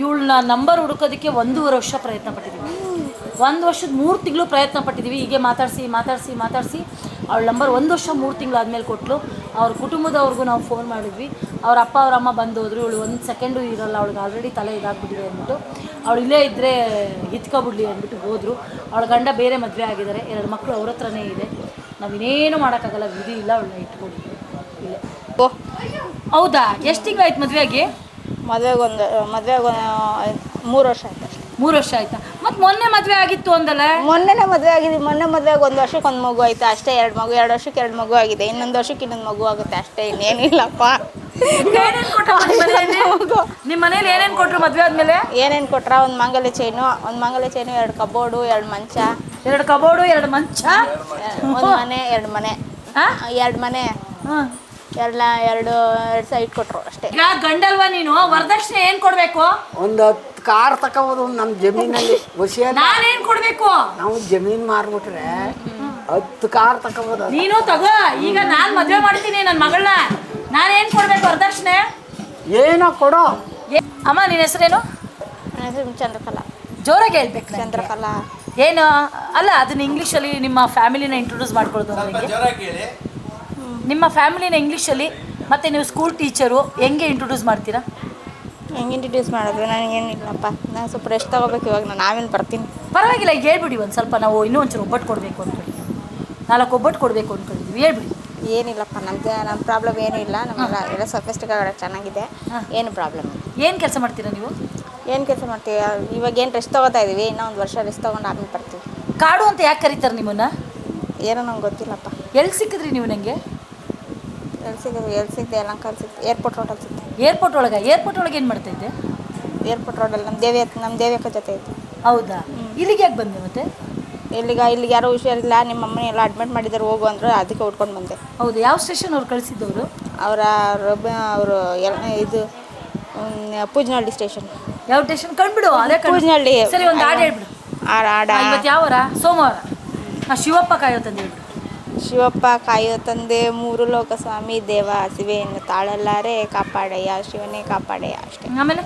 ಇವಳನ್ನ ನಂಬರ್ ಹುಡುಕೋದಕ್ಕೆ ಒಂದೂವರೆ ವರ್ಷ ಪ್ರಯತ್ನ ಪಟ್ಟಿದ್ದೀವಿ ಒಂದು ವರ್ಷದ ಮೂರು ತಿಂಗಳು ಪ್ರಯತ್ನ ಪಟ್ಟಿದ್ದೀವಿ ಹೀಗೆ ಮಾತಾಡಿಸಿ ಮಾತಾಡಿಸಿ ಮಾತಾಡಿಸಿ ಅವಳ ನಂಬರ್ ಒಂದು ವರ್ಷ ಮೂರು ತಿಂಗಳು ಆದಮೇಲೆ ಕೊಟ್ಟಲು ಅವ್ರ ಕುಟುಂಬದವ್ರಿಗೂ ನಾವು ಫೋನ್ ಮಾಡಿದ್ವಿ. ಅವ್ರ ಅಪ್ಪ ಅವ್ರ ಅಮ್ಮ ಬಂದು ಹೋದ್ರು. ಇವಳು ಒಂದು ಸೆಕೆಂಡು ಇರಲ್ಲ. ಅವಳಿಗೆ ಆಲ್ರೆಡಿ ತಲೆ ಇದಾಗ್ಬಿಟ್ಟಿದೆ ಅಂದ್ಬಿಟ್ಟು ಅವಳು ಇಲ್ಲೇ ಇದ್ದರೆ ಹಿತ್ಕೊಬಿಡ್ಲಿ ಅಂದ್ಬಿಟ್ಟು ಹೋದರು. ಅವಳ ಗಂಡ ಬೇರೆ ಮದುವೆ ಆಗಿದ್ದಾರೆ ಎರಡು ಮಕ್ಕಳು ಅವ್ರ ಹತ್ರನೇ ಇದೆ. ನಾವಿನ್ನೇನು ಮಾಡೋಕ್ಕಾಗಲ್ಲ. ವಿಧಿ ಇಲ್ಲ. ಅವಳನ್ನ ಇಟ್ಕೊಂಡು. ಇಲ್ಲೇ. ಓ. ಹೌದಾ? ಎಷ್ಟು ತಿಂಗಳಾಯ್ತು ಮದುವೆಗೆ? ಮದುವೆಗೆ ಒಂದು ಮದುವೆಗೆ ಮೂರು ವರ್ಷ ಆಯ್ತು ಅಷ್ಟೇ. ಮೂರು ವರ್ಷ ಆಯ್ತಾ? ಮತ್ತೆ ಮೊನ್ನೆ ಮದುವೆ ಆಗಿತ್ತು ಅಂದಲ್ಲ ಮೊನ್ನೆನೇ ಮದುವೆ ಆಗಿದೆ. ಮೊನ್ನೆ ಮದುವೆಗೆ ಒಂದು ವರ್ಷಕ್ಕೆ ಒಂದು ಮಗು ಆಯ್ತು. ಅಷ್ಟೇ ಎರಡು ಮಗು ಎರಡು ವರ್ಷಕ್ಕೆ ಎರಡು ಮಗು ಆಗಿದೆ. ಇನ್ನೊಂದು ವರ್ಷಕ್ಕೆ ಇನ್ನೊಂದು ಮಗು ಆಗುತ್ತೆ. ಅಷ್ಟೇ ಇನ್ನೇನಿಲ್ಲಪ್ಪ. ನಿಮ್ಮ ಮನೇಲಿ ಏನೇನು ಕೊಟ್ರು ಮದುವೆ ಆದಮೇಲೆ? ಏನೇನು ಕೊಟ್ರ? ಒಂದು ಮಂಗಲ ಚೈನು ಒಂದು ಮಂಗಲ ಚೈನು ಎರಡು ಕಬೋರ್ಡು ಎರಡು ಮಂಚ. ಎರಡು ಕಬೋರ್ಡು ಎರಡು ಮಂಚ? ಒಂದು ಮನೆ ಎರಡು ಮನೆ? ಎರಡು ಮನೆ. ಹಾಂ. ಎಲ್ಲ ಎರಡು ಎರಡು ಸೈಟ್ ಕೊಟ್ಟರು ಅಷ್ಟೇ. ಈಗ ಗಂಡಲ್ವಾ ನೀನು? ವರದಕ್ಷಿಣೆ ಏನು ಕೊಡ್ಬೇಕು? ಒಂದು ಹತ್ತು ಕಾರ್ ತಕೋಬೋದು ನಮ್ಮ ಜಮೀನಲ್ಲಿ. ವರ್ಷ ನಾನೇನು ಕೊಡಬೇಕು? ನಾವು ಜಮೀನ್ ಮಾರ್ಬಿಟ್ರೆ ಹತ್ತು ಕಾರ್ ತಕೋಬೋದು. ನೀನು ತಗೋ. ಈಗ ನಾನು ಮದುವೆ ಮಾಡ್ತೀನಿ ನನ್ನ ಮಗಳನ್ನ. ನಾನೇನ್ ಕೊಡ್ಬೇಕು ವರದಕ್ಷಿಣೆ? ಏನೋ ಕೊಡೋ. ಏ- ಅಮ್ಮ ನಿನ್ನ ಹೆಸರೇನು? ನನ್ನ ಹೆಸರು ಚಂದ್ರಕಲಾ ಜೋರಾಗಿ ಹೇಳ್ಬೇಕು. ಚಂದ್ರಕಲಾ ಏನು? ಅಲ್ಲ ಅದನ್ನ ಇಂಗ್ಲೀಷಲ್ಲಿ ನಿಮ್ಮ ಫ್ಯಾಮಿಲಿನ ಇಂಟ್ರೊಡ್ಯೂಸ್ ಮಾಡ್ಕೊಳ್ದು ನನಗೆ ನಿಮ್ಮ ಫ್ಯಾಮಿಲಿನ ಇಂಗ್ಲೀಷಲ್ಲಿ ಮತ್ತು ನೀವು ಸ್ಕೂಲ್ ಟೀಚರು ಹೆಂಗೆ ಇಂಟ್ರೊಡ್ಯೂಸ್ ಮಾಡ್ತೀರಾ? ಹೆಂಗೆ ಇಂಟ್ರಡ್ಯೂಸ್ ಮಾಡಿದ್ರು? ನನಗೇನಿಲ್ಲಪ್ಪ. ನಾನು ಸ್ವಲ್ಪ ರೆಸ್ಟ್ ತೊಗೋಬೇಕು ಇವಾಗ. ನಾನು ನಾವೇನು ಬರ್ತೀನಿ. ಪರವಾಗಿಲ್ಲ ಈಗ ಹೇಳ್ಬಿಡಿ ಒಂದು ಸ್ವಲ್ಪ. ನಾವು ಇನ್ನೂ ಒಂಚೂರು ಒಬ್ಬಟ್ಟು ಕೊಡಬೇಕು ಅಂದ್ಕೊಳ್ತೀವಿ ನಾಲ್ಕು ಒಬ್ಬಟ್ಟು ಕೊಡಬೇಕು ಅಂದ್ಕೊಂಡಿದ್ವಿ ಹೇಳ್ಬಿಡಿ. ಏನಿಲ್ಲಪ್ಪ ನಮ್ಮದು ನಮ್ಮ ಪ್ರಾಬ್ಲಮ್ ಏನೂ ಇಲ್ಲ. ನಮ್ಮೆಲ್ಲ ಎಲ್ಲ ಸಫೆಸ್ಟಿಕ್ ಚೆನ್ನಾಗಿದೆ. ಏನು ಪ್ರಾಬ್ಲಮ್ ಇಲ್ಲ. ಏನು ಕೆಲಸ ಮಾಡ್ತೀರಾ ನೀವು? ಏನು ಕೆಲಸ ಮಾಡ್ತೀವಿ ಇವಾಗ ಏನು ರೆಸ್ಟ್ ತೊಗೋತಾ ಇದ್ದೀವಿ ಇನ್ನೂ ಒಂದು ವರ್ಷ ರೆಸ್ಟ್ ತೊಗೊಂಡು ಆಮೇಲೆ ಬರ್ತೀವಿ. ಕಾಡು ಅಂತ ಯಾಕೆ ಕರೀತಾರೆ ನಿಮ್ಮನ್ನ? ಏನೋ ನಂಗೆ ಗೊತ್ತಿಲ್ಲಪ್ಪ. ಎಲ್ಲಿ ಸಿಕ್ಕಿದ್ರಿ ನೀವು ನನಗೆ ಎಲ್ಲಿ ಸಿಗೋದು ಎಲ್ಲಿ ಸಿಗ್ದೆ ಎಲ್ಲ ಸಿಕ್ತು ಏರ್ಪೋರ್ಟ್ ರೋಡಲ್ಲಿ ಸಿಕ್ತು ಏರ್ಪೋರ್ಟ್ ಒಳಗೆ? ಏರ್ಪೋರ್ಟ್ ಒಳಗೆ ಏನು ಮಾಡ್ತಾ ಇದ್ದೆ? ಏರ್ಪೋರ್ಟ್ ರೋಡಲ್ಲಿ ನಮ್ಮ ದೇವಿ ನಮ್ಮ ದೇವಿಯಕ್ಕ ಜೊತೆ ಇತ್ತು ಹೌದಾ? ಇಲ್ಲಿಗೆ ಯಾಕೆ ಬಂದೆ ಮತ್ತೆ? ಇಲ್ಲಿಗ ಇಲ್ಲಿಗೆ ಯಾರೋ ಹುಷಾರಿಲ್ಲ ನಿಮ್ಮ ಅಮ್ಮನ ಎಲ್ಲ ಅಡ್ಮಿಟ್ ಮಾಡಿದ್ದಾರೆ ಹೋಗು ಅಂದ್ರೆ. ಅದಕ್ಕೆ ಉಟ್ಕೊಂಡು ಬಂದೆ. ಹೌದು. ಯಾವ ಸ್ಟೇಷನ್ ಅವ್ರು ಕಳಿಸಿದ್ದವರು? ಅವರ ಅವರು ಎಲ್ಲ ಇದು ಪೂಜನಹಳ್ಳಿ ಸ್ಟೇಷನ್ ಯಾವ ಸ್ಟೇಷನ್ ಕಂಡುಬಿಡು ಅದೇ ಪೂಜನಹಳ್ಳಿ ಸರಿ ಒಂದು ಹಾಡು ಹೇಳ್ಬಿಡು. ಆಡ ಆಡ ಇವತ್ತು ಯಾವ ಸೋಮವಾರ? ಶಿವಪ್ಪ ಕಾಯೋ ತಂದೆ ಶಿವಪ್ಪ ಕಾಯೋ ತಂದೆ ಮೂರು ಲೋಕ ಸ್ವಾಮಿ ದೇವ ಹಸಿವೆಯನ್ನು ತಾಳಲಾರೆ ಕಾಪಾಡಯ್ಯ ಶಿವನೇ ಕಾಪಾಡಯ್ಯ ಅಷ್ಟೇ. ಆಮೇಲೆ?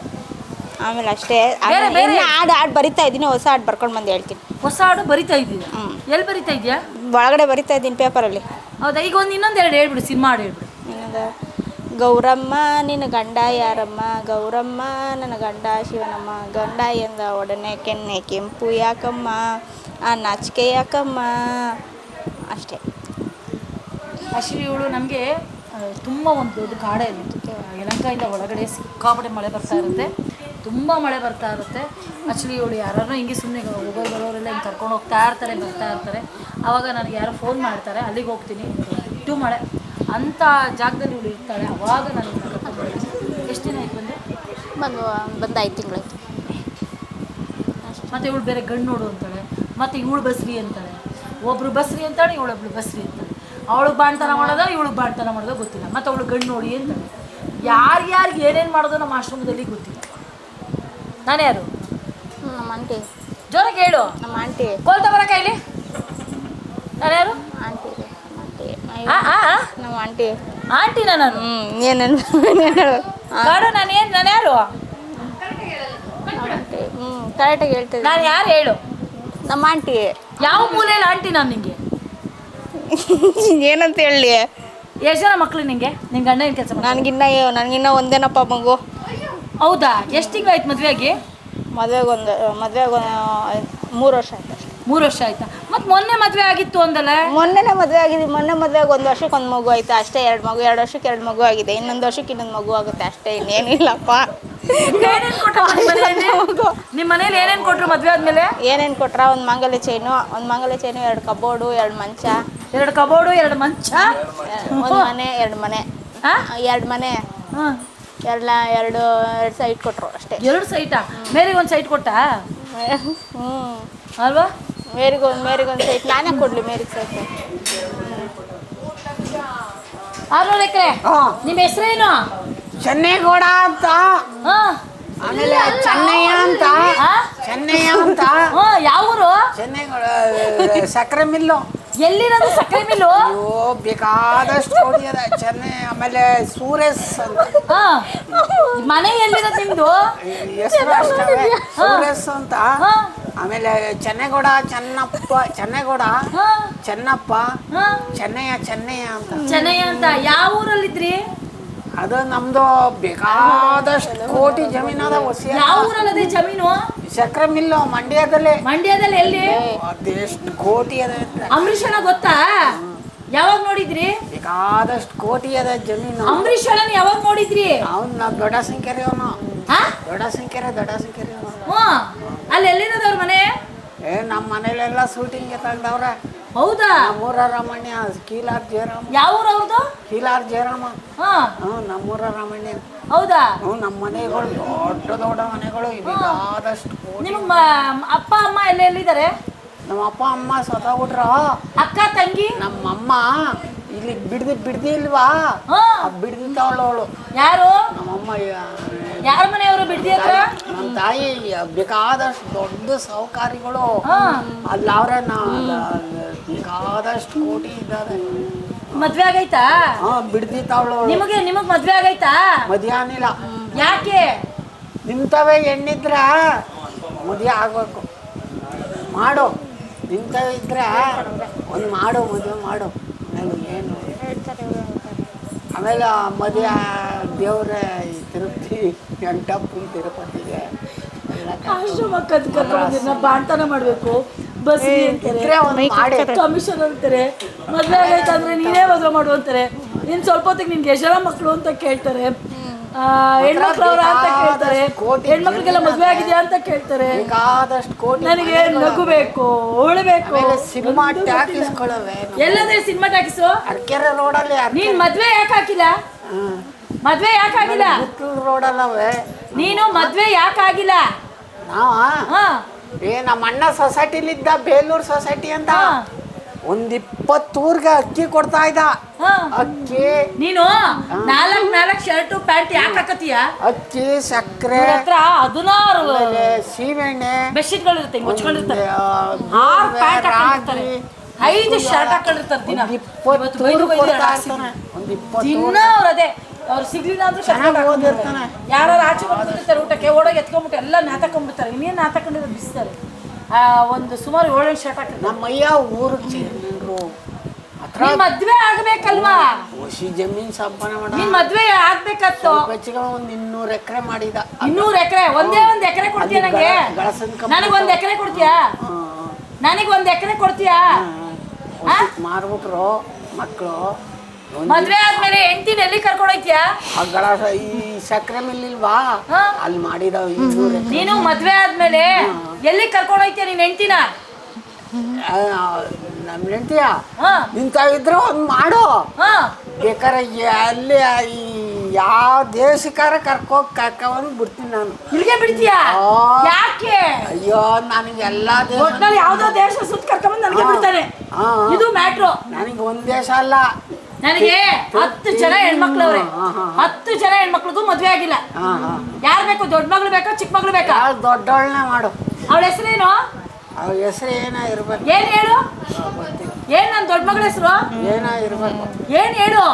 ಆಮೇಲೆ ಅಷ್ಟೇ. ಬೇರೆ, ಬೇರೆ. ಇನ್ನು ಹಾಡು ಹಾಡು ಬರಿತಾ ಇದ್ದೀನಿ ಹೊಸ ಹಾಡು ಬರ್ಕೊಂಡು ಬಂದು ಹೇಳ್ತೀನಿ. ಹೊಸ ಹಾಡು ಬರಿತಾ ಇದ್ದೀನಿ ಹ್ಮ್. ಎಲ್ಲಿ ಬರಿತಾ ಇದೆಯಾ ಒಳಗಡೆ ಬರಿತಾ ಇದ್ದೀನಿ ಪೇಪರಲ್ಲಿ. ಹೌದಾ ಈಗ ಒಂದು ಇನ್ನೊಂದು ಎರಡು ಹೇಳ್ಬಿಡು ಸಿನಿಮಾ ಹಾಡು ಹೇಳ್ಬಿಡು. ಇನ್ನೊಂದು ಗೌರಮ್ಮ ನಿನ್ನ ಗಂಡ ಯಾರಮ್ಮ? ಗೌರಮ್ಮ ನನ್ನ ಗಂಡ ಶಿವನಮ್ಮ. ಗಂಡ ಎಂದ ಒಡನೆ ಕೆನ್ನೆ ಕೆಂಪು ಯಾಕಮ್ಮ? ನಾಚಿಕೆ ಯಾಕಮ್ಮ ಅಷ್ಟೇ. ಆ್ಯಕ್ಚುಲಿ ಇವಳು ನಮಗೆ ತುಂಬ ಒಂದು ದೊಡ್ಡ ಕಾಡೇ ಇತ್ತು ಯಲಂಕಾಯಿಂದ ಒಳಗಡೆ ಸಿಕ್ಕಾಪಟ್ಟೆ ಮಳೆ ಬರ್ತಾ ಇರುತ್ತೆ. ತುಂಬ ಮಳೆ ಬರ್ತಾ ಇರುತ್ತೆ. ಆ್ಯಕ್ಚುಲಿ ಇವಳು ಯಾರನ್ನೋ ಹಿಂಗೆ ಸುಮ್ಮನೆ ಹೋಗೋರು ಬರೋರೆಲ್ಲ ಹಿಂಗೆ ಕರ್ಕೊಂಡು ಹೋಗ್ತಾ ಇರ್ತಾರೆ ಬರ್ತಾ ಇರ್ತಾರೆ. ಆವಾಗ ನನಗೆ ಯಾರೋ ಫೋನ್ ಮಾಡ್ತಾರೆ ಅಲ್ಲಿಗೆ ಹೋಗ್ತೀನಿ. ಇಟ್ಟು ಮಳೆ. ಅಂಥ ಜಾಗದಲ್ಲಿ ಇವಳು ಇರ್ತಾಳೆ. ಅವಾಗ ನಾನು ಎಷ್ಟು ದಿನ ಆಯ್ತು ಬಂದು? ಬಂದು ಬಂದು ಐದು ತಿಂಗಳಾಯ್ತು. ಮತ್ತು ಇವಳು ಬೇರೆ ಗಂಡು ನೋಡು ಅಂತಾಳೆ. ಮತ್ತು ಇವಳು ಬಸ್ರಿ ಅಂತಾಳೆ ಒಬ್ರು ಬಸ್ರಿ ಅಂತಾಳೆ ಇವಳೊಬ್ಳು ಬಸ್ರಿ ಅಂತಾಳೆ. ಅವಳಿಗೆ ಬಾಣ್ತನ ಮಾಡೋದ ಇವಳಿಗೆ ಬಾಣ್ತನ ಮಾಡೋದೋ ಗೊತ್ತಿಲ್ಲ. ಮತ್ತು ಅವಳು ಗಂಡು ನೋಡಿ ಅಂತಾಳೆ ಯಾರ್ಯಾರಿಗೆ ಏನೇನು ಮಾಡೋದು ನಮ್ಮ ಆಶ್ರಮದಲ್ಲಿ ಗೊತ್ತಿಲ್ಲ. ನಾನು ಯಾರು? ನಮ್ಮ ಆಂಟಿ. ಜೋರಾಗಿ ಹೇಳು. ನಮ್ಮ ಆಂಟಿ. ಕೋಲ್ತಾ ಬರಕ ಕೈಲಿ ನಾನು ಯಾರು? ಆಂಟಿ ನಮ್ಮ ಆಂಟಿ. ಆಂಟಿನ ನಾನು? ಏನು ಏನೇನು ಕಾಡು ನಾನು ಏನು ನಾನು ಯಾರು? ಕರೆಕ್ಟಾಗಿ ಹೇಳ್ತೀನಿ ನಾನು ಯಾರು ಹೇಳು? ನಮ್ಮ ಆಂಟಿ. ಯಾವ ಮೂಲೆಯಲ್ಲಿ ಆಂಟಿ ನಾನು ನಿಂಗೆ? ಏನಂತ ಹೇಳಿ. ಎಷ್ಟು ಜನ ಮಕ್ಳು ನಿಂಗೆ? ನಿನ್ನ ಗಂಡ ಏನು ಕೆಲಸ ನನಗಿನ್ನ ನನಗಿನ್ನ ಒಂದೇನಪ್ಪ ಮಗು. ಹೌದಾ? ಎಷ್ಟು ತಿಂಗಳಾಯ್ತು ಮದುವೆಗೆ? ಮದುವೆಗೆ ಒಂದು ಮದುವೆಗೆ ಮೂರು ವರ್ಷ ಆಯ್ತು ಅಷ್ಟೇ. ಮೂರು ವರ್ಷ ಆಯ್ತಾ? ಮತ್ತೆ ಮೊನ್ನೆ ಮದುವೆ ಆಗಿತ್ತು ಅಂದಲ್ಲ? ಮೊನ್ನೆನೇ ಮದುವೆ ಆಗಿದೆ ಮೊನ್ನೆ ಮದುವೆಗೆ ಒಂದು ವರ್ಷಕ್ಕೆ ಒಂದು ಮಗು ಆಯ್ತು. ಅಷ್ಟೇ ಎರಡು ಮಗು ಎರಡು ವರ್ಷಕ್ಕೆ ಎರಡು ಮಗು ಆಗಿದೆ. ಇನ್ನೊಂದು ವರ್ಷಕ್ಕೆ ಇನ್ನೊಂದು ಮಗು ಆಗುತ್ತೆ. ಅಷ್ಟೇ ಇನ್ನೇನಿಲ್ಲಪ್ಪ. ನಿಮ್ಮ ಮನೇಲಿ ಏನೇನು ಕೊಟ್ರು ಮದುವೆ ಆದ್ಮೇಲೆ? ಏನೇನು ಕೊಟ್ರ? ಒಂದು ಮಂಗಲ ಚೈನು ಒಂದು ಮಂಗಲ ಚೈನು ಎರಡು ಕಬೋರ್ಡು ಎರಡು ಮಂಚ. ಎರಡು ಕಬೋರ್ಡು ಎರಡು ಮಂಚ? ಒಂದು ಮನೆ ಎರಡು ಮನೆ. ಆ? ಎರಡು ಮನೆ. ಹಾಂ. ಎಲ್ಲ ಎರಡು ಎರಡು ಸೈಟ್ ಕೊಟ್ಟರು ಅಷ್ಟೇ. ಎರಡು ಸೈಟಾ ಮೇರಿಗೆ ಒಂದು ಸೈಟ್ ಕೊಟ್ಟ? ಹ್ಞೂ ಅಲ್ವಾ ಮೇರಿಗೊಂದು ಮೇರಿಗೊಂದು ಸೈಟ್ ನಾನೇ ಕೊಡಲಿ ಮೇರಿಗೆ ಸೈಟ್ ಆರ್ನೂರು ಎಕರೆ ನಿಮ್ಮ ಹೆಸರೇನು? ಚೆನ್ನೇಗೌಡ ಅಂತ. ಹಾಂ. ಆಮೇಲೆ ಚೆನ್ನಯ್ಯ ಅಂತ. ಹಾಂ? ಚೆನ್ನಯ್ಯ ಅಂತ. ಯಾವೂರು ಯಾವ ಊರು? ಚೆನ್ನೇಗೌಡ ಸಕ್ಕರೆ ಮಿಲ್ಲು. ಎಲ್ಲಿರೋದು ಸಕ್ಕರೆ ಮಿಲ್ಲು? ಅಯ್ಯೋ ಬೇಕಾದಷ್ಟು ಅದ. ಚೆನ್ನೈ ಆಮೇಲೆ ಸೂರೇಶ್ ಅಂತ. ಹಾಂ. ಮನೆ ಎಲ್ಲಿರೋದು ನಿಮ್ದು ಹೆಸರು ಅಷ್ಟೇ. ಅಂತ. ಹಾ. ಆಮೇಲೆ ಚೆನ್ನೇಗೌಡ ಚೆನ್ನಪ್ಪ ಚೆನ್ನೇಗೌಡ ಹಾ. ಚೆನ್ನಪ್ಪ ಹಾ. ಚೆನ್ನಯ್ಯ ಚೆನ್ನಯ್ಯ ಅಂತ. ಚೆನ್ನಯ್ಯ ಅಂತ. ಯಾವ ಊರಲ್ಲಿದ್ರಿ? ಅದು ನಮ್ದು ಬೇಕಾದಷ್ಟು ಕೋಟಿ ಜಮೀನದ ವಸಿ ಯಾವ ಊರಲ್ಲದೆ ಜಮೀನು? ಸಕ್ರ ಮಿಲ್ಲು ಮಂಡ್ಯದಲ್ಲಿ. ಮಂಡ್ಯದಲ್ಲಿ ಎಲ್ಲಿ? ಅದೆಷ್ಟು ಕೋಟಿ ಅದ ಅಂದ್ರೆ ಅಂಬರೀಷ್ ಅಣ್ಣ ಗೊತ್ತಾ? ಯಾವಾಗ ನೋಡಿದ್ರಿ? ಬೇಕಾದಷ್ಟು ಕೋಟಿ ಅದ ಜಮೀನು. ಅಂಬರೀಷ್ ಅಣ್ಣನ ಯಾವಾಗ ನೋಡಿದ್ರಿ? ಅವನ್ ನಾವು ದೊಡ್ಡ ಸಂಖ್ಯೆ ಅವನು. ದೊಡ್ಡ ಸಂಖ್ಯೆ ದೊಡ್ಡ ಸಂಖ್ಯೆ ಅವನು. ಅಲ್ಲಿ ಎಲ್ಲಿರೋದವ್ರ ಮನೆ? ಏ ನಮ್ಮ ಮನೇಲೆಲ್ಲ ಶೂಟಿಂಗ್ ತೆಗ್ದವ್ರೆ ಹೌದಾ? ನಮ್ಮೂರ ರಾಮಣ್ಯ ಕೀಲಾರ್ ಜಯರಾಮ. ಯಾವ ಊರು ಅವ್ರದ್ದು? ಕೀಲಾರ್ ಜಯರಾಮ. ಹಾ. ಹ್ಞೂ ನಮ್ಮೂರ ರಾಮಣ್ಯ ಹೌದಾ? ಹ್ಞೂ ನಮ್ಮ ಮನೆಗಳು ದೊಡ್ಡ ದೊಡ್ಡ ಮನೆಗಳು ಬೇಕಾದಷ್ಟು ಆದಷ್ಟು ನಿಮ್ಮ ಅಪ್ಪ ಅಮ್ಮ ಎಲ್ಲ ಎಲ್ಲಿದ್ದಾರೆ ನಮ್ಮ ಅಪ್ಪ ಅಮ್ಮ ಸತ್ತೋಗ್ಬಿಟ್ರ. ಅಕ್ಕ ತಂಗಿ? ನಮ್ಮಮ್ಮ ಇಲ್ಲಿ ಬಿಡ್ದಿ ಬಿಡ್ದಿ ಇಲ್ವಾ? ಹಾ. ಅವಳು ಅವಳು ಯಾರು? ನಮ್ಮಮ್ಮ ಯಾರ ಮನೆಯವರು ಬಿಡ್ದಿ ಹತ್ರ ನಮ್ಮ ತಾಯಿ ಬೇಕಾದಷ್ಟು ದೊಡ್ಡ ಸಹಕಾರಿಗಳು ಅಲ್ಲಿ ಅವ್ರೆ ನಾ ಬೇಕಾದಷ್ಟು ಕೋಟಿ ಇದ್ದಾರೆ ಮದ್ವೆ ಆಗೈತಾ? ಹಾ ಬಿಡ್ದಿತ್ತವಳು ನಿಮಗೆ ನಿಮಗ್ ಮದ್ವೆ ಆಗೈತಾ? ಮಧ್ಯಾಹ್ನಿಲ್ಲ ಯಾಕೆ? ನಿಂತವೇ ಹೆಣ್ಣಿದ್ರ ಮದುವೆ ಆಗ್ಬೇಕು. ಮಾಡು. ನಿಂತವೇ ಇದ್ರೆ ಒಂದು ಮಾಡು ಮದುವೆ ಮಾಡು. ಆಮೇಲೆ ಏನು ಆಮೇಲೆ ಮದುವೆ ದೇವ್ರ ಈ ಎಂಟಪ್ಪನ ತಿರುಪತಿಗೆ. ಆಶ್ರಮ ಕದ್ ಕರ್ಕೊಂಡಿದ್ದೀರ ಬಾಣ್ತನ ಮಾಡ್ಬೇಕು. ಬಸ್ ಮಾಡಿ. ಕಮಿಷನ್ ಅಂತಾರೆ. ಮದ್ವೆ ಆಗೈತೆ ಅಂದ್ರೆ ನೀನೇ ಮದುವೆ ಮಾಡು ಅಂತಾರೆ. ನಿನ್ ಸ್ವಲ್ಪ ಹೊತ್ತಿಗೆ ನಿನ್ಗೆ ಎಷ್ಟು ಜನ ಮಕ್ಕಳು ಅಂತ ಕೇಳ್ತಾರೆ. ಹೆಣ್ಮಕ್ಳವ್ರ ಅಂತ ಕೇಳ್ತಾರೆ. ಹೆಣ್ಮಕ್ಳಿಗೆಲ್ಲ ಮದ್ವೆ ಆಗಿದ್ಯಾ ಅಂತ ಕೇಳ್ತಾರೆ. ಕಾದಷ್ಟು ಕೋಟಿ ನನಗೆ ನಗು ಬೇಕು ಉಳ್ಬೇಕು ಸಿನಿಮಾ ಎಲ್ಲಂದ್ರೆ ಎಲ್ಲಾದ್ರೆ ಸಿನಿಮಾ ರೋಡಲ್ಲಿ ನೀನ್ ಮದ್ವೆ ಯಾಕೆ ಹಾಕಿಲ್ಲ? ಮದ್ವೆ ಯಾಕಾಗಿಲ್ಲ? ಗುಟ್ಲ್ ರೋಡಲ್ಲವೆ ನೀನು ಮದ್ವೆ ಯಾಕಾಗಿಲ್ಲ? ನಾವ? ಹಾ. ಏ ನಮ್ಮ ಅಣ್ಣ ಸೊಸೈಟಿಲಿದ್ದ ಬೇಲೂರು ಸೊಸೈಟಿ ಅಂತ. ಒಂದ್ ಇಪ್ಪತ್ತೂರ್ಗೆ ಅಕ್ಕಿ ಕೊಡ್ತಾ ಇದ್ದ. ಹಾ. ಅಕ್ಕಿ. ನೀನು ನಾಲ್ಕ್ ನಾಲ್ಕ್ ಶರ್ಟು ಪ್ಯಾಂಟ್ ಯಾಕೆ ಹಾಕತೀಯ ಅಕ್ಕಿ ಸಕ್ಕರೆ. ಇವ್ರ ಹತ್ರ ಹದಿನಾರು ಆಮೇಲೆ ಸೀಮೆಣ್ಣೆ. ಬೆಡ್ಶೀಟ್ಗಳು ಇರುತ್ತೆ ಮುಚ್ಕೊಂಡಿರ್ತಾರೆ ಆರು ಪ್ಯಾಂಟ್ ಹಾಕೊಂಡಿರ್ತಾರೆ ಐದು ಶರ್ಟ್ ಹಾಕೊಂಡಿರ್ತಾರೆ ದಿನ. ಇವತ್ತು ಬೈದು ಬೈದು ದಿನ ಅವ್ರು ಅದೇ ಅವ್ರು ಸಿಗ್ಲಿಲ್ಲ ಅಂದ್ರೆ. ಯಾರು ಆಚೆ ಬಂದ್ಬಿಟ್ಟಿರ್ತಾರೆ ಊಟಕ್ಕೆ ಓಡೋಗಿ ಎತ್ಕೊಂಡ್ಬಿಟ್ಟು ಎಲ್ಲ ನಾತಕೊಂಡ್ಬಿಡ್ತಾರೆ ಇನ್ನೇನು ನಾತಕೊಂಡಿರೋದು ಬಿಸ್ತಾರೆ ಆ, ಒಂದು ಸುಮಾರು ಏಳೆಂಟು ಶರ್ಟ್ ನಮ್ಮ ಅಯ್ಯ ಊರಿಗೆ ಮದ್ವೆ ಆಗ್ಬೇಕಲ್ವಾ? ಹೊಸಿ ಜಮೀನ್ ಸಂಪಾದನೆ ಮಾಡಿ. ನೀನ್ ಮದ್ವೆ ಆಗ್ಬೇಕತ್ತು. ಒಂದ್ ಇನ್ನೂರು ಎಕರೆ ಮಾಡಿದ. ಇನ್ನೂರು ಎಕರೆ? ಒಂದೇ ಒಂದ್ ಎಕರೆ ಕೊಡ್ತೀಯ ನನಗೆ ನನಗ್ ಒಂದ್ ಎಕರೆ ಕೊಡ್ತೀಯಾ? ನನಗ್ ಒಂದ್ ಎಕರೆ ಕೊಡ್ತೀಯಾ? ಮಾರ್ಬಿಟ್ರು ಮಕ್ಕಳು ಮದ್ವೆ ಆದ್ಮೇಲೆ ಹೆಂಡತಿನ ಎಲ್ಲಿ ಕರ್ಕೊಂಡೋಗ್ತೀಯಾ ಗಳಸ ಈ ಸಕ್ಕರೆ ಮಿಲ್ಲಿಲ್ವಾ? ಹಾ. ಅಲ್ಲಿ ಮಾಡಿದಾವ ನೀನು ಮದ್ವೆ ಆದ್ಮೇಲೆ ಎಲ್ಲಿ ಕರ್ಕೊಂಡೋಗ್ತೀಯ ನೀನ್ ಹೆಂಡತಿನ? ನಮ್ಮ ಹೆಂಡ್ತಿಯ? ಹಾ. ಇದ್ರು ಒಂದು ಮಾಡು. ಹಾ. ಬೇಕಾರೆ ಅಲ್ಲಿ ಈ ಯಾವ ದೇಶಕ್ಕಾರ ಕರ್ಕೋಗಿ ಕರ್ಕೊಂಡ್ ಬಿಡ್ತೀನಿ ನಾನು. ಇಲ್ಲಿಗೆ ಬಿಡ್ತೀಯಾ? ಆ. ಯಾಕೆ? ಅಯ್ಯೋ ನನಗೆ ಎಲ್ಲ ದೇಶ ಒಟ್ನಲ್ಲಿ ಯಾವ್ದೋ ದೇಶ ಸುತ್ತ ಕರ್ಕೊಂಡ್ ನನಗೆ. ಬಿಡ್ತಾನೆ. ಹಾ. ಇದು ಮ್ಯಾಟ್ರು. ನನಗೆ ಒಂದ್ ದೇಶ ಅಲ್ಲ. ನನಗೆ ಹತ್ತು ಜನ ಹೆಣ್ಮಕ್ಳವ್ರೆ. ಹತ್ತು ಜನ ಹೆಣ್ಮಕ್ಳಿಗೂ ಮದ್ವೆ ಆಗಿಲ್ಲ. ಯಾರು ಬೇಕು? ದೊಡ್ಡ ಮಗಳು ಬೇಕಾ ಚಿಕ್ಕ ಮಗಳು ಬೇಕಾ? ದೊಡ್ಡವಳನ್ನ ಮಾಡು. ಅವಳ ಹೆಸರೇನು? ಅವ್ರ ಹೆಸರು ಏನೋ ಇರ್ಬೇಕು? ಏನ್ ಹೇಳು? ಏನು ನನ್ನ ದೊಡ್ಡ ಮಗಳ ಹೆಸರು? ಏನೋ ಇರ್ಬೇಕು? ಏನ್ ಹೇಳು?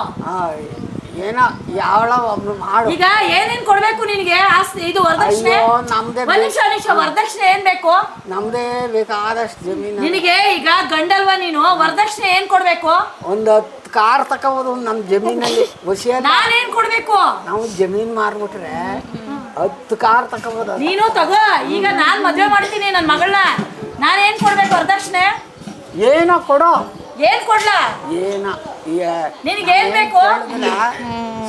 ಏನೋ ಯಾವಳ ಒಬ್ರು ಮಾಡು. ಈಗ ಏನೇನ್ ಕೊಡ್ಬೇಕು ನಿನಗೆ? ಆಸ್ತಿ ಇದು ವರದಕ್ಷಿಣೆ? ಅಯ್ಯೋ ನಮ್ದೇ ಒಂದ್ ನಿಮಿಷ ಒಂದ್ ನಿಮಿಷ ವರದಕ್ಷಿಣೆ ಏನ್ ಬೇಕು? ನಮ್ದೇ ಬೇಕಾದಷ್ಟು ಜಮೀನು. ನಿನಗೆ ಈಗ ಗಂಡಲ್ವಾ ನೀನು? ವರದಕ್ಷಿಣೆ ಏನ್ ಕೊಡ್ಬೇಕು? ಒಂದು ಹತ್ತು ಕಾರ್ ತಕೋಬೋದು ನಮ್ಮ ಜಮೀನಲ್ಲಿ. ಹುಷಿಯಲ್ಲ ನಾನೇನ್ ಕೊಡ್ಬೇಕು? ನಾವು ಜಮೀನ್ ಮಾರ್ಬಿಟ್ರೆ ಹತ್ತು ಕಾರ್ ತಕೋಬೋದು ನೀನು ತಗೋ. ಈಗ ನಾನ್ ಮದ್ವೆ ಮಾಡ್ತೀನಿ ನನ್ ಮಗಳನ್ನ. ನಾನೇನ್ ಕೊಡ್ಬೇಕು ವರದಕ್ಷಿಣೆ? ಏನೋ ಕೊಡೋ. ಏನ್ ಕೊಡ್ಲಾ? ಏನ. ನಿನಗೆ ಏನ್ ಬೇಕು?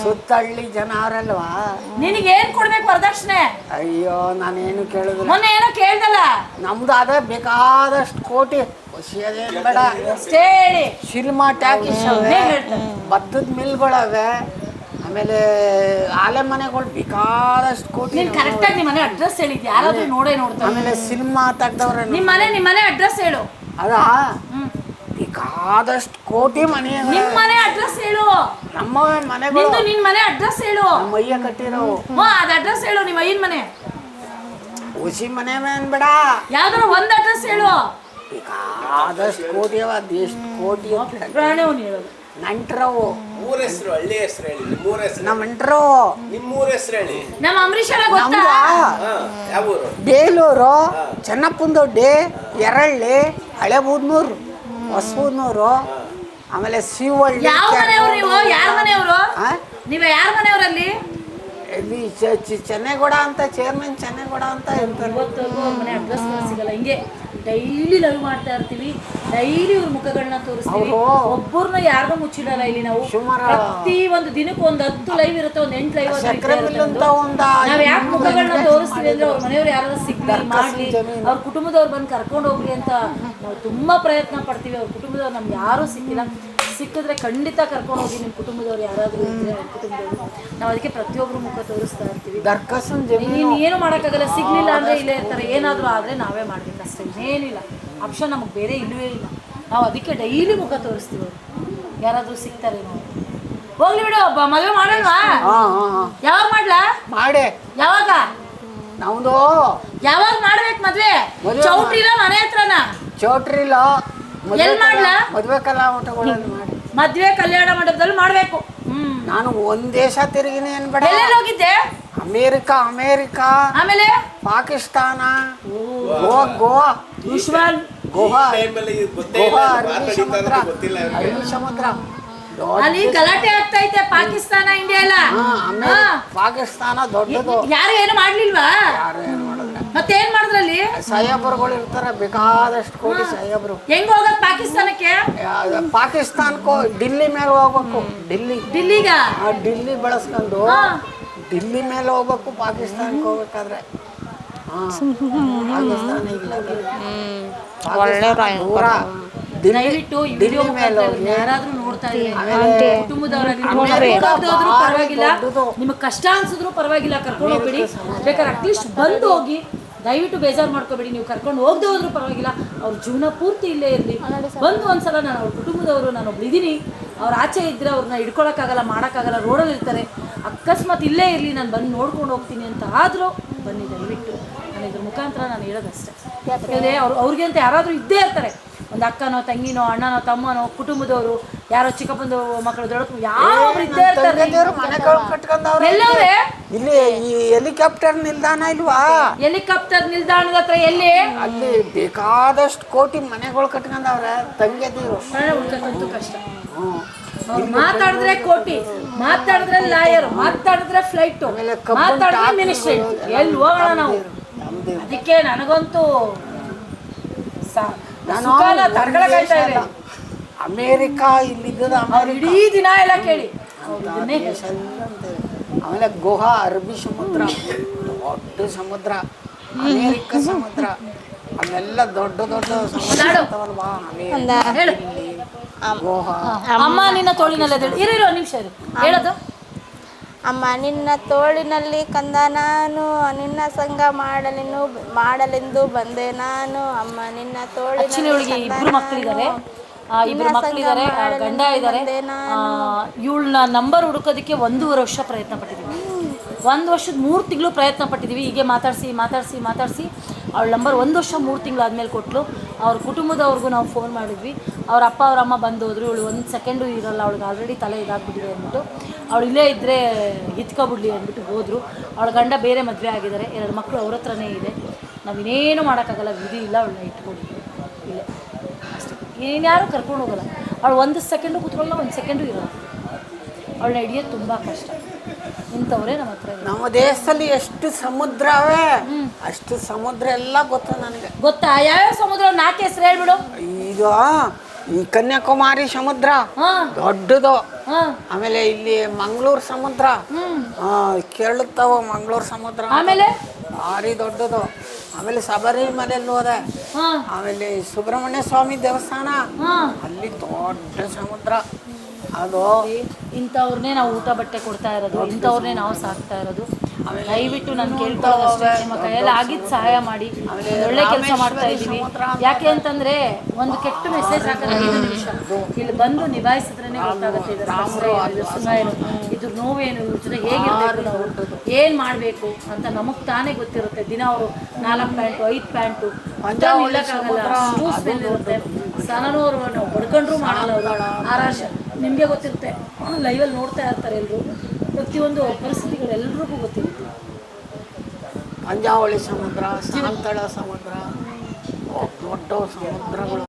ಸುತ್ತಳ್ಳಿ ಜನ ಅವರಲ್ವಾ? ನಿನಗೆ ಏನ್ ಕೊಡ್ಬೇಕು ವರದಕ್ಷಿಣೆ? ಅಯ್ಯೋ ನಾನೇನು ಕೇಳುದಿಲ್ಲ. ಮೊನ್ನೆ ಏನೋ ಕೇಳ್ದಲ್ಲ? ನಮ್ದು ಅದೇ ಬೇಕಾದಷ್ಟು ಕೋಟಿ. ಬೇಡ. ಅಷ್ಟೇ ಹೇಳಿ. Cinema talkies? ಭತ್ತದ ಮಿಲ್ಗಳವೆ ಆಮೇಲೆ ಆಲೆ ಮನೆಗಳು ಬೇಕಾದಷ್ಟು ಕೋಟಿ ನೀನು ಕರೆಕ್ಟಾಗಿ ಮನೆ ಅಡ್ರೆಸ್ ಹೇಳಿದ್ಯ? ಯಾರಾದ್ರೂ ನೋಡೇ ನೋಡ್ತಾರೆ. ಆಮೇಲೆ ಸಿನಿಮಾ ತೆಗ್ದವ್ರೆ ನಿಮ್ಮ ಮನೆ ನಿಮ್ಮ ಮನೆ ಅಡ್ರೆಸ್ ಹೇಳು. ಅದ. ಬೇಕಾದಷ್ಟು ಕೋಟಿ ಮನೆ ನಿಮ್ ಮನೆ ಅಡ್ರೆಸ್ ಹೇಳು. ನಮ್ಮ ಮನೆಗಳು. ನಿಂದು ನಿನ್ ಮನೆ ಅಡ್ರೆಸ್ ಹೇಳು. ನಮ್ಮ ಅಯ್ಯ ಕಟ್ಟಿರೋ. ಅದ್ ಅಡ್ರೆಸ್ ಹೇಳು ನಿಮ್ಮ ಅಯ್ಯನ ಮನೆ. ಹುಸಿ ಮನೆ ಬೇಡ. ಯಾವ್ದಾರ ಒಂದ್ ಅಡ್ರೆಸ್ ಹೇಳು. ಬೇಕಾದಷ್ಟು ಕೋಟಿ ಅವ ಎಷ್ಟು ಕೋಟಿ ಅಂತ ಪ್ರಾಣಿ ಅವ್ನು ಹೇಳೋದು. ನಂಟ್ರವು. ಊರ ಹೆಸರು ಹಳ್ಳಿ ಹೆಸರು ಹೇಳಿ ನಿಮ್ಮೂರ ಹೆಸರು. ನಮ್ಮ ನಂಟ್ರು. ನಿಮ್ಮೂರ ಹೆಸರು ಹೇಳಿ. ನಮ್ಮ ಅಂಬರೀಷ್ ಅಣ್ಣ ಗೊತ್ತಾ? ನಮ್ದು ಹಾ ಯಾವ ಊರು? ಬೇಲೂರು ಚೆನ್ನಪ್ಪನದೊಡ್ಡಿ ಎರಳ್ಳಿ ಹಳೆ ಬೂದ್ನೂರು ಹೊಸಬೂದ್ನೂರು ಆಮೇಲೆ ಶಿವಳ್ಳಿ ಯಾವ ಮನೆಯವ್ರು ನೀವು? ಯಾರ ಮನೆಯವರು? ಆ? ನೀವ ಯಾರ ಮನೆಯವರಲ್ಲಿ? ಇಲ್ಲಿ ಚೆನ್ನೇಗೌಡ ಅಂತ ಚೇರ್ಮನ್ ಚೆನ್ನೇಗೌಡ ಅಂತ ಇರ್ತಾರೆ ಡೈಲಿ ಲೈವ್ ಮಾಡ್ತಾ ಇರ್ತೀವಿ. ಡೈಲಿ ಇವ್ರ ಮುಖಗಳನ್ನ ತೋರಿಸ್ತೀವಿ. ಒಬ್ಬರನ್ನ ಯಾರಿಗೂ ಮುಚ್ಚಿಡಲ್ಲ ಇಲ್ಲಿ ನಾವು. ಪ್ರತಿ ಒಂದು ದಿನಕ್ಕೆ ಒಂದು ಹತ್ತು ಲೈವ್ ಇರುತ್ತೆ ಒಂದು ಎಂಟು ಲೈವ್ ನಾವ್ ಯಾಕೆ ಮುಖಗಳನ್ನ ತೋರಿಸ್ತೀವಿ ಅಂದ್ರೆ ಅವ್ರ ಮನೆಯವ್ರು ಯಾರಾದ್ರೂ ಸಿಗ್ಲಿ ಮಾಡ್ಲಿ. ಅವ್ರ ಕುಟುಂಬದವ್ರು ಬಂದು ಕರ್ಕೊಂಡು ಹೋಗ್ಲಿ ಅಂತ ನಾವು ತುಂಬಾ ಪ್ರಯತ್ನ ಪಡ್ತೀವಿ. ಅವ್ರ ಕುಟುಂಬದವ್ರು ನಮ್ಗೆ ಯಾರು ಸಿಕ್ಕಿಲ್ಲ. ಸಿಕ್ಕಿದ್ರೆ ಖಂಡಿತ ಕರ್ಕೊಂಡು ಹೋಗಿ ನಿಮ್ಮ ಕುಟುಂಬದವ್ರು ಯಾರಾದರೂ ಇದ್ರೆ ಕುಟುಂಬದವರು. ನಾವು ಅದಕ್ಕೆ ಪ್ರತಿಯೊಬ್ಬರು ಮುಖ ತೋರಿಸ್ತಾ ಇರ್ತೀವಿ. ನೀನು ಏನು ಮಾಡೋಕ್ಕಾಗಲ್ಲ ಸಿಗ್ಲಿಲ್ಲ ಅಂದ್ರೆ ಇಲ್ಲೇ ಇರ್ತಾರೆ. ಏನಾದರೂ ಆದರೆ ನಾವೇ ಮಾಡಬೇಕಷ್ಟೇ ಏನಿಲ್ಲ ಆಪ್ಷನ್ ನಮಗೆ ಬೇರೆ ಇಲ್ಲವೇ ಇಲ್ಲ. ನಾವು ಅದಕ್ಕೆ ಡೈಲಿ ಮುಖ ತೋರಿಸ್ತೀವಿ ಅವರು. ಯಾರಾದರೂ ಸಿಗ್ತಾರೆ ನಾವು ಹೋಗ್ಲಿ ಬಿಡು ಒಬ್ಬ ಮದುವೆ ಹಾ. ಯಾವಾಗ ಮಾಡ್ಲಾ? ಮಾಡಿ. ಯಾವಾಗ? ನಮ್ದು. ಯಾವಾಗ ಮಾಡ್ಬೇಕು ಮದ್ವೆ? ಚೌಟ್ರಿಲ್ಲ ಚೌಟ್ರಿಲ ಮನೆ ಹತ್ರನ? ಚೌಟ್ರಿಲ. ಎಲ್ ಮಾಡ್ಲಾ? ಮದುವೆ ಕಲಾಮಠಗಳಲ್ಲಿ ಮಾಡಿ. ಮದ್ವೆ ಕಲ್ಯಾಣ ಮಂಟಪದಲ್ಲಿ ಮಾಡ್ಬೇಕು. ಹ್ಮ್. ನಾನು ಒಂದ್ ದೇಶ ತಿರುಗಿನ ಅನ್ಬೇಡ ಎಲ್ಲೆಲ್ಲಿ ಹೋಗಿದ್ದೆ? ಅಮೇರಿಕಾ ಅಮೇರಿಕಾ ಆಮೇಲೆ? ಪಾಕಿಸ್ತಾನ ಗೋವಾ ಗೋವಾ. ವಿಶ್ವ ಗೋವಾ ಗೋವಾ ಅರಬ್ಬಿ ಸಮುದ್ರ. ಅರಬ್ಬಿ ಸಮುದ್ರ. ಅಲ್ಲಿ ಗಲಾಟೆ ಆಗ್ತಾ ಐತೆ ಪಾಕಿಸ್ತಾನ ಇಂಡಿಯಾ ಎಲ್ಲ. ಪಾಕಿಸ್ತಾನ ದೊಡ್ಡದು. ಯಾರು ಏನು ಮಾಡ್ಲಿಲ್ವಾ? ಯಾರು ಮತ್ತೇನ್ ಮಾಡಿದ್ರಲ್ಲಿ? ಸಾಹೇಬರುಗಳು ಇರ್ತಾರೆ ಬೇಕಾದಷ್ಟು ಕೋಟಿ ಸಾಹೇಬರು ಹೆಂಗ್ ಹೋಗೋದ್ ಪಾಕಿಸ್ತಾನಕ್ಕೆ? ಪಾಕಿಸ್ತಾನಕ್ಕೂ ಡಿಲ್ಲಿ ಮೇಲೆ ಹೋಗ್ಬೇಕು ಡಿಲ್ಲಿ ದಿಲ್ಲಿಗ? ಆ ಡಿಲ್ಲಿ ಬಳಸ್ಕೊಂಡು. ಡಿಲ್ಲಿ ಮೇಲೆ ಹೋಗ್ಬೇಕು ಪಾಕಿಸ್ತಾನಕ್ಕೆ ಹೋಗ್ಬೇಕಾದ್ರೆ. ಪಾಕಿಸ್ತಾನ ಇಲ್ಲ ದೂರ. ದಯವಿಟ್ಟು ಈ ವಿಡಿಯೋ ಯಾರಾದ್ರೂ ನೋಡ್ತಾ ಭಾರಿ ಪರವಾಗಿಲ್ಲ. ನಿಮಗೆ ಕಷ್ಟ ಅನ್ಸಿದ್ರು ಪರವಾಗಿಲ್ಲ ಕರ್ಕೊಂಡು ಹೋಗ್ಬೇಡಿ. ಬೇಕಾದ್ರೆ ಅಟ್ಲೀಸ್ಟ್ ಬಂದು ಹೋಗಿ ದಯವಿಟ್ಟು ಬೇಜಾರು ಮಾಡ್ಕೋಬೇಡಿ ನೀವು ಕರ್ಕೊಂಡು ಹೋಗದೆ ಹೋದ್ರು ಪರವಾಗಿಲ್ಲ. ಅವ್ರ ಜೀವನ ಪೂರ್ತಿ ಇಲ್ಲೇ ಇರಲಿ. ಬಂದು ಒಂದ್ಸಲ ನಾನು ಅವ್ರ ಕುಟುಂಬದವರು ನಾನು ಒಬ್ಬಳಿದ್ದೀನಿ ಇದ್ದೀನಿ. ಅವ್ರ ಆಚೆ ಇದ್ದರೆ ಅವ್ರನ್ನ ಹಿಡ್ಕೊಳಕ್ಕಾಗಲ್ಲ ಮಾಡೋಕ್ಕಾಗಲ್ಲ ರೋಡಲ್ಲಿ ಇರ್ತಾರೆ. ಅಕಸ್ಮಾತ್ ಇಲ್ಲೇ ಇರಲಿ ನಾನು ಬಂದು ನೋಡ್ಕೊಂಡು ಹೋಗ್ತೀನಿ ಅಂತ ಆದರೂ ಬನ್ನಿ ದಯವಿಟ್ಟು. ನಾನು ಇದ್ರ ಮುಖಾಂತರ ನಾನು ಹೇಳೋದಷ್ಟೇ ಯಾಕಂದರೆ ಅವ್ರು ಅವ್ರಿಗೆ ಅಂತ ಯಾರಾದರೂ ಇದ್ದೇ ಇರ್ತಾರೆ. ಒಂದು ಅಕ್ಕನೋ ತಂಗಿನೋ ಅಣ್ಣನೋ ತಮ್ಮನೋ ಕುಟುಂಬದವರು ಯಾರೋ ಚಿಕ್ಕಪ್ಪಂದು ಮಕ್ಕಳು ದೊಡ್ಡ ಯಾರೊಬ್ರು ಇದ್ದೇ ಇರ್ತಾರೆ. ಎಲ್ಲವೇ ಇಲ್ಲಿ ಈ ಹೆಲಿಕಾಪ್ಟರ್ ನಿಲ್ದಾಣ ಇಲ್ವಾ? ಹೆಲಿಕಾಪ್ಟರ್ ನಿಲ್ದಾಣದ ಹತ್ರ ಎಲ್ಲಿ? ಅಲ್ಲಿ ಬೇಕಾದಷ್ಟು ಕೋಟಿ ಮನೆಗಳು ಕಟ್ಕೊಂಡವ್ರೆ ತಂಗೆದಿರು. ಕಷ್ಟ. ಮಾತಾಡಿದ್ರೆ ಕೋಟಿ ಮಾತಾಡಿದ್ರೆ ಲಾಯರ್ ಮಾತಾಡಿದ್ರೆ ಫ್ಲೈಟ್ ಮಾತಾಡಿದ್ರೆ ಮಿನಿಸ್ಟ್ರಿ ಎಲ್ಲಿ ಹೋಗೋಣ ನಾವು? ಅದಕ್ಕೆ ನನಗಂತೂ ನಾನು ಇಲ್ಲ. ಅಲ್ಲ. ಅಮೇರಿಕಾ ಅವ್ರು ಇಡೀ ದಿನ ಎಲ್ಲ ಕೇಳಿ. ಆಮೇಲೆ ಗುಹಾ ಅರಬಿ ಸಮುದ್ರ ದೊಡ್ಡ ಸಮುದ್ರ ಅಮೇರಿಕ ಸಮುದ್ರ ಅವೆಲ್ಲ ದೊಡ್ಡ ದೊಡ್ಡ ಸಮುದ್ರ. ಇರ್ತಾವಲ್ವಾ? ಹೇಳು ಅಮ್ಮ ನಿನ್ನ ತೋಳಿನಲ್ಲ ಇರು ಇರು ಒಂದ್ ನಿಮಿಷ ಇರು. ಹೇಳೋದು? ಅಮ್ಮ ನಿನ್ನ ತೋಳಿನಲ್ಲಿ ಕಂದ ನಾನು ನಿನ್ನ ಸಂಗ ಮಾಡಲೆನು ಮಾಡಲೆಂದು ಬಂದೆ ನಾನು. ಅಮ್ಮ ನಿನ್ನ ತೋಳಿನಲ್ಲಿ ಇಬ್ರು ಮಕ್ಕಳಿದ್ದಾರೆ ಇಬ್ರು ಮಕ್ಕಳಿದ್ದಾರೆ ಗಂಡ ಇದ್ದಾರೆ ಇವಳನ್ನ ನಂಬರ್ ಹುಡುಕೋದಕ್ಕೆ ಒಂದೂವರೆ ವರ್ಷ ಪ್ರಯತ್ನ ಪಟ್ಟಿದ್ದೀವಿ ಒಂದು ವರ್ಷದ ಮೂರು ತಿಂಗಳು ಪ್ರಯತ್ನ ಪಟ್ಟಿದ್ದೀವಿ ಹೀಗೆ ಮಾತಾಡಿಸಿ ಮಾತಾಡಿಸಿ ಮಾತಾಡಿಸಿ ಅವಳ ನಂಬರ್ ಒಂದು ವರ್ಷ ಮೂರು ತಿಂಗಳು ಆದಮೇಲೆ ಕೊಟ್ಟಲು ಅವ್ರ ಕುಟುಂಬದವ್ರಿಗೂ ನಾವು ಫೋನ್ ಮಾಡಿದ್ವಿ. ಅವ್ರ ಅಪ್ಪ ಅವ್ರ ಅಮ್ಮ ಬಂದು ಹೋದ್ರು ಇವಳು ಒಂದು ಸೆಕೆಂಡು ಇರೋಲ್ಲ. ಅವಳಿಗೆ ಆಲ್ರೆಡಿ ತಲೆ ಇದಾಗ್ಬಿಟ್ಟಿದೆ ಅಂದ್ಬಿಟ್ಟು. ಅವಳು ಇಲ್ಲೇ ಇದ್ದರೆ ಹಿತ್ಕೊಬಿಡ್ಲಿ ಅಂದ್ಬಿಟ್ಟು ಹೋದರು. ಅವಳ ಗಂಡ ಬೇರೆ ಮದುವೆ ಆಗಿದ್ದಾರೆ ಎರಡು ಮಕ್ಕಳು ಅವ್ರ ಹತ್ರನೇ ಇದೆ. ನಾವು ಇನ್ನೇನು ಮಾಡೋಕ್ಕಾಗಲ್ಲ. ವಿಧಿ ಇಲ್ಲ. ಅವಳನ್ನ ಇಟ್ಕೊಂಡು. ಇನ್ಯಾರು ಕರ್ಕೊಂಡು ಹೋಗಲ್ಲ. ಅವಳು ಒಂದು ಸೆಕೆಂಡು ಕೂತ್ಕೊಳ್ಳಲ್ಲ ಒಂದು ಸೆಕೆಂಡು ಇರೋಲ್ಲ ಅವಳನ್ನ ಹಿಡಿಯೋದು ತುಂಬ ಕಷ್ಟ. ಇಂಥವರೇ ನಮ್ಮ ಹತ್ರ ನಮ್ಮ ದೇಶದಲ್ಲಿ ಎಷ್ಟು ಸಮುದ್ರವೇ ಅಷ್ಟು ಸಮುದ್ರ ಎಲ್ಲ ಗೊತ್ತು ನನಗೆ. ಗೊತ್ತಾ? ಯಾವ ಸಮುದ್ರ? ನಾಲ್ಕು ಹೆಸರು ಹೇಳ್ಬಿಡು. ಈಗ ಈ ಕನ್ಯಾಕುಮಾರಿ ಸಮುದ್ರ. ಹಾಂ. ದೊಡ್ಡದು. ಆಮೇಲೆ ಇಲ್ಲಿ ಮಂಗಳೂರು ಸಮುದ್ರ. ಕೇಳುತ್ತವ ಮಂಗಳೂರು ಸಮುದ್ರ? ಆಮೇಲೆ? ಭಾರಿ ದೊಡ್ಡದು. ಆಮೇಲೆ ಶಬರಿಮಲೆಯಲ್ಲಿ ಹೋದೆ. ಹಾಂ. ಆಮೇಲೆ ಸುಬ್ರಹ್ಮಣ್ಯ ಸ್ವಾಮಿ ದೇವಸ್ಥಾನ. ಹಾಂ. ಅಲ್ಲಿ ದೊಡ್ಡ ಸಮುದ್ರ. ಅದು ಇಂಥವ್ರನ್ನೇ ನಾವು ಊಟ ಬಟ್ಟೆ ಕೊಡ್ತಾ ಇರೋದು ಇಂಥವ್ರನ್ನೇ ನಾವು ಸಾಕ್ತಾ ಇರೋದು. ದಯವಿಟ್ಟು ನಾನು ಕೇಳ್ಕೊಳ್ಳೋದಷ್ಟೇ ನಿಮ್ಮ ಕೈಯಲ್ಲಿ ಆಗಿದ್ದು ಸಹಾಯ ಮಾಡಿ. ಒಳ್ಳೆ ಕೆಲಸ ಮಾಡ್ತಾ ಇದ್ದೀವಿ. ಯಾಕೆ ಅಂತಂದ್ರೆ ಒಂದು ಕೆಟ್ಟ ಮೆಸೇಜ್ ಹಾಕೋದು ಇಲ್ಲಿ ಬಂದು ನಿಭಾಯಿಸಿದ್ರೇ ಗೊತ್ತಾಗುತ್ತೆ ಇದರ ಏನು, ಇದ್ರ ನೋವೇನು ಇದ್ರ ಜೊತೆ ಹೇಗಿರ್ಬೇಕು ನಾವು? ಏನು ಮಾಡಬೇಕು ಅಂತ ನಮಗೆ ತಾನೇ ಗೊತ್ತಿರುತ್ತೆ. ದಿನ ಅವರು ನಾಲ್ಕು ಪ್ಯಾಂಟು ಐದು ಪ್ಯಾಂಟು ಸ್ಮೆಲ್ ಇರುತ್ತೆ. ನಾವು ಮಾಡಲ್ಲ ಆರಾಶ ನಿಮಗೆ ಗೊತ್ತಿರುತ್ತೆ. ಲೈವಲ್ಲಿ ನೋಡ್ತಾ ಇರ್ತಾರೆ ಎಲ್ಲರೂ ಪ್ರತಿಯೊಂದು ಪರಿಸ್ಥಿತಿಗಳು ಎಲ್ರಿಗೂ ಗೊತ್ತಿರುತ್ತೆ ಪಂಜಾವಳಿ ಸಮುದ್ರ ಸಾಂತಳ ಸಮುದ್ರ ದೊಡ್ಡ ಸಮುದ್ರಗಳು.